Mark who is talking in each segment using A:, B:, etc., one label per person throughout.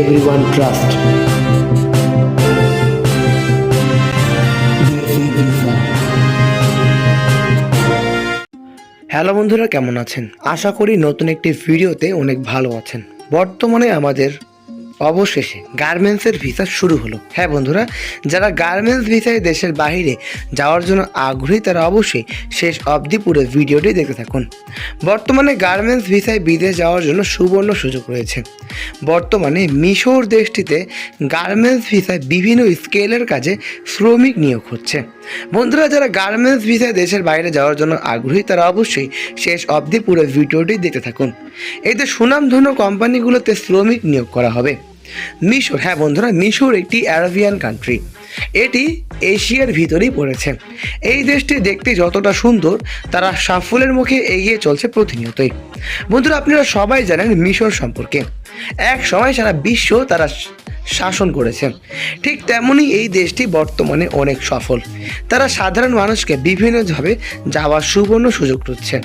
A: everyone trust. Hello বন্ধুরা, কেমন আছেন আশা করি নতুন একটি ভিডিওতে অনেক ভালো আছেন বর্তমানে আমাদের অবশেষে গার্মেন্টসের ভিসা শুরু হলো। হ্যাঁ বন্ধুরা, যারা গার্মেন্টস ভিসায় দেশের বাইরে যাওয়ার জন্য আগ্রহী, তারা অবশ্যই শেষ অবধি পুরো ভিডিওটি দেখতে থাকুন। বর্তমানে গার্মেন্টস ভিসায় বিদেশ যাওয়ার জন্য সুবর্ণ সুযোগ রয়েছে। বর্তমানে মিশর দেশটিতে গার্মেন্টস ভিসায় বিভিন্ন স্কেলের কাজে শ্রমিক নিয়োগ হচ্ছে। বন্ধুরা, যারা গার্মেন্টস ভিসায় দেশের বাইরে যাওয়ার জন্য আগ্রহী, তারা অবশ্যই শেষ অবধি পুরো ভিডিওটি দেখতে থাকুন। এতে সুনামধন্য কোম্পানিগুলোতে শ্রমিক নিয়োগ করা হবে। মিশর হ্যাঁ বন্ধুরা, মিশর একটি অ্যারাবিয়ান কান্ট্রি এটি এশিয়ার ভিতরেই পড়েছে। এই দেশটি দেখতে যতটা সুন্দর, তারা সাফল্যের মুখে এগিয়ে চলছে প্রতিনিয়তই। বন্ধুরা, আপনারা সবাই জানেন মিশর সম্পর্কে। এক সময় সারা বিশ্ব তারা শাসন করেছে ঠিক তেমনই এই দেশটি বর্তমানে অনেক সফল। তারা সাধারণ মানুষকে বিভিন্নভাবে যাওয়ার সুবর্ণ সুযোগ দিচ্ছে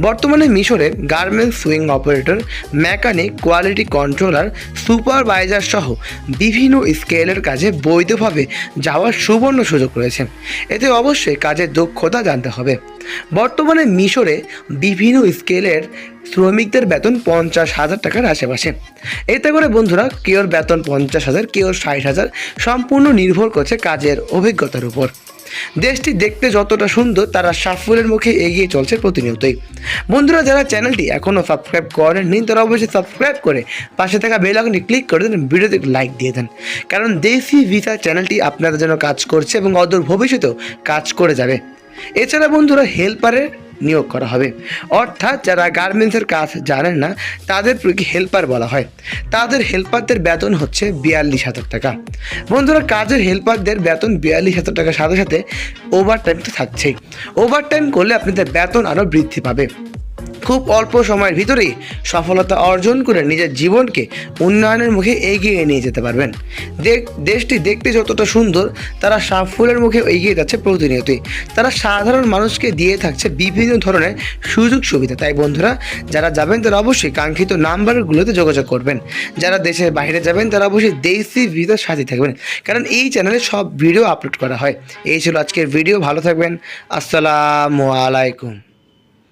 A: বর্তমানে মিশরে garments sewing operator, mechanic quality controller, supervisor সহ বিভিন্ন স্কেলের কাজে বৈধভাবে যাওয়ার সুবর্ণ সুযোগ রয়েছে। এতে অবশ্যই কাজের দক্ষতা জানতে হবে। বর্তমানে মিশরে বিভিন্ন স্কেলের শ্রমিকদের বেতন পঞ্চাশ হাজার টাকার আশেপাশে। এতে করে বন্ধুরা, কেউর বেতন পঞ্চাশ হাজার, কেউর ষাট হাজার সম্পূর্ণ নির্ভর করছে কাজের অভিজ্ঞতার উপর। দেশটি দেখতে যতটা সুন্দর, তারা সাফল্যের মুখে এগিয়ে চলছে প্রতিনিয়তই। বন্ধুরা, যারা চ্যানেলটি এখনও সাবস্ক্রাইব করেননি, তারা অবশ্যই সাবস্ক্রাইব করে পাশে থাকা বেল আইকনে ক্লিক করে দেন, ভিডিওতে লাইক দিয়ে দেন। কারণ দেশি ভিসা চ্যানেলটি আপনাদের জন্য কাজ করছে এবং অদূর ভবিষ্যতেও কাজ করে যাবে। এছাড়া বন্ধুরা হেল্পারের নিয়োগ করা হবে। অর্থাৎ যারা গার্মেন্টসের কাজ জানেন না, তাদের হেল্পার বলা হয়। তাদের হেল্পারদের বেতন হচ্ছে বিয়াল্লিশ হাজার টাকা। বন্ধুরা, কাজের হেল্পারদের বেতন বিয়াল্লিশ হাজার টাকার সাথে সাথে ওভার টাইম তো থাকছেই। ওভারটাইম করলে আপনাদের বেতন আরও বৃদ্ধি পাবে। খুব অল্প সময়ের ভিতরেই সফলতা অর্জন করে নিজের জীবনকে উন্নয়নের মুখে এগিয়ে নিয়ে যেতে পারবেন। দেশটি দেখতে যতটা সুন্দর, তারা সাফল্যের মুখে এগিয়ে যাচ্ছে প্রতিনিয়তই। তারা সাধারণ মানুষকে দিয়ে থাকছে বিভিন্ন ধরনের সুযোগ সুবিধা। তাই বন্ধুরা, যারা যাবেন তারা অবশ্যই কাঙ্ক্ষিত নাম্বারগুলোতে যোগাযোগ করবেন। যারা দেশের বাইরে যাবেন তারা অবশ্যই দেশি ভিসার সাথে থাকবেন। কারণ এই চ্যানেলে সব ভিডিও আপলোড করা হয়। এই ছিল আজকের ভিডিও। ভালো থাকবেন। আসসালামু আলাইকুম।